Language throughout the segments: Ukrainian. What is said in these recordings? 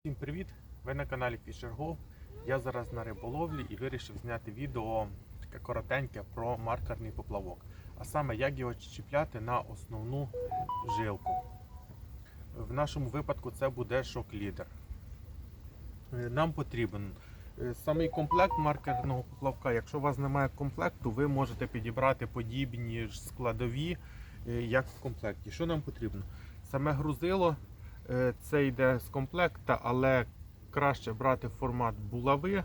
Всім привіт! Ви на каналі Fisher. Я зараз на риболовлі і вирішив зняти відео таке коротеньке про маркерний поплавок. А саме як його чіпляти на основну жилку. В нашому випадку це буде шок-лідер. Е, Нам потрібен е, самий комплект маркерного поплавка. Якщо у вас немає комплекту, ви можете підібрати подібні ж складові, е, як в комплекті. Що нам потрібно? Саме грузило. Е, Це йде з комплекта, але краще брати формат булави,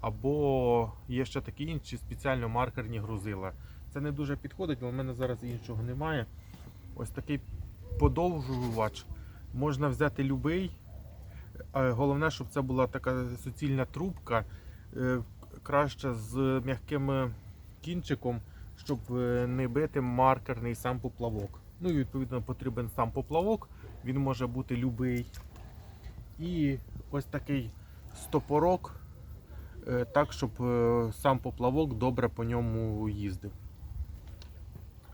або є ще такі інші спеціально маркерні грузила. Це не дуже підходить, але в мене зараз іншого немає. Ось такий подовжувач. Можна взяти будь-який. Головне, щоб це була така суцільна трубка, е, краще з м'яким кінчиком, щоб е, не бити маркерний сам поплавок. Ну і відповідно потрібен сам поплавок він може бути любий. І ось такий стопорок, е, так, щоб е, сам поплавок добре по ньому їздив.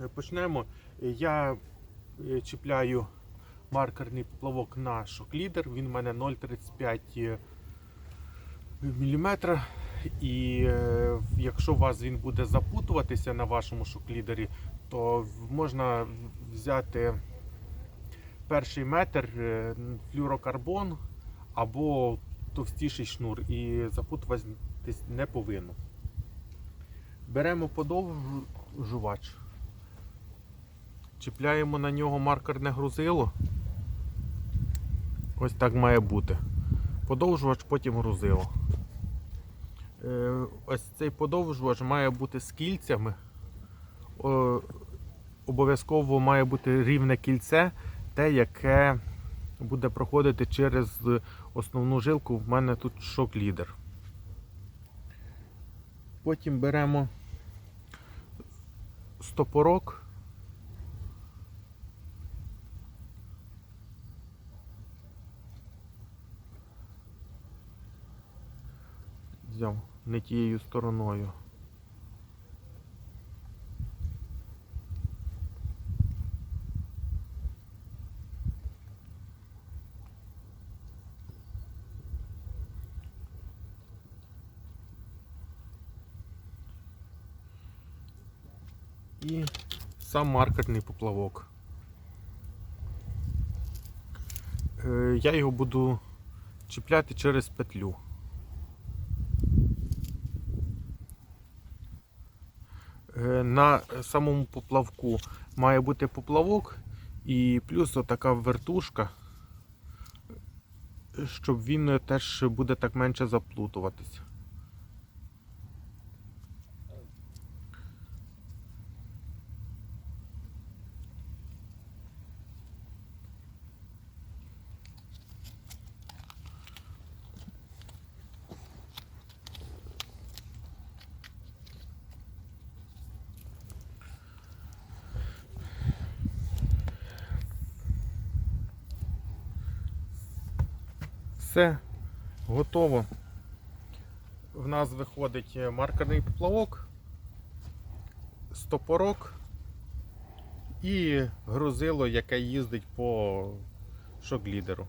Е, Почнемо. Я чіпляю маркерний поплавок на шоклідер. Він в мене 0,35 мм. І якщо у вас він буде запутуватися на вашому шоклідері, то можна взяти перший метр е, флюрокарбон або товстіший шнур і запутуватись не повинно. Беремо подовжувач, чіпляємо на нього маркерне грузило. Ось так має бути. Подовжувач, потім грузило. Е, Ось цей подовжувач має бути з кільцями. Обов'язково має бути рівне кільце те, яке буде проходити через основну жилку. В мене тут шок-лідер. Потім беремо стопорок. Взяв не тією стороною. І сам маркерний поплавок. Е, Я його буду чіпляти через петлю. Е, На самому поплавку має бути поплавок і плюс отака вертушка, щоб він теж буде так менше заплутуватись. Все готово. В нас виходить маркерний поплавок, стопорок і грузило, яке їздить по шок-лідеру.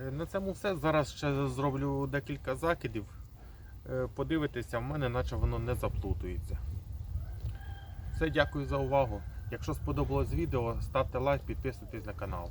Е, На цьому все. Зараз ще зроблю декілька закидів. Е, Подивитися, в мене наче воно не заплутується. Все, дякую за увагу. Якщо сподобалось відео, ставте лайк, підписуйтесь на канал.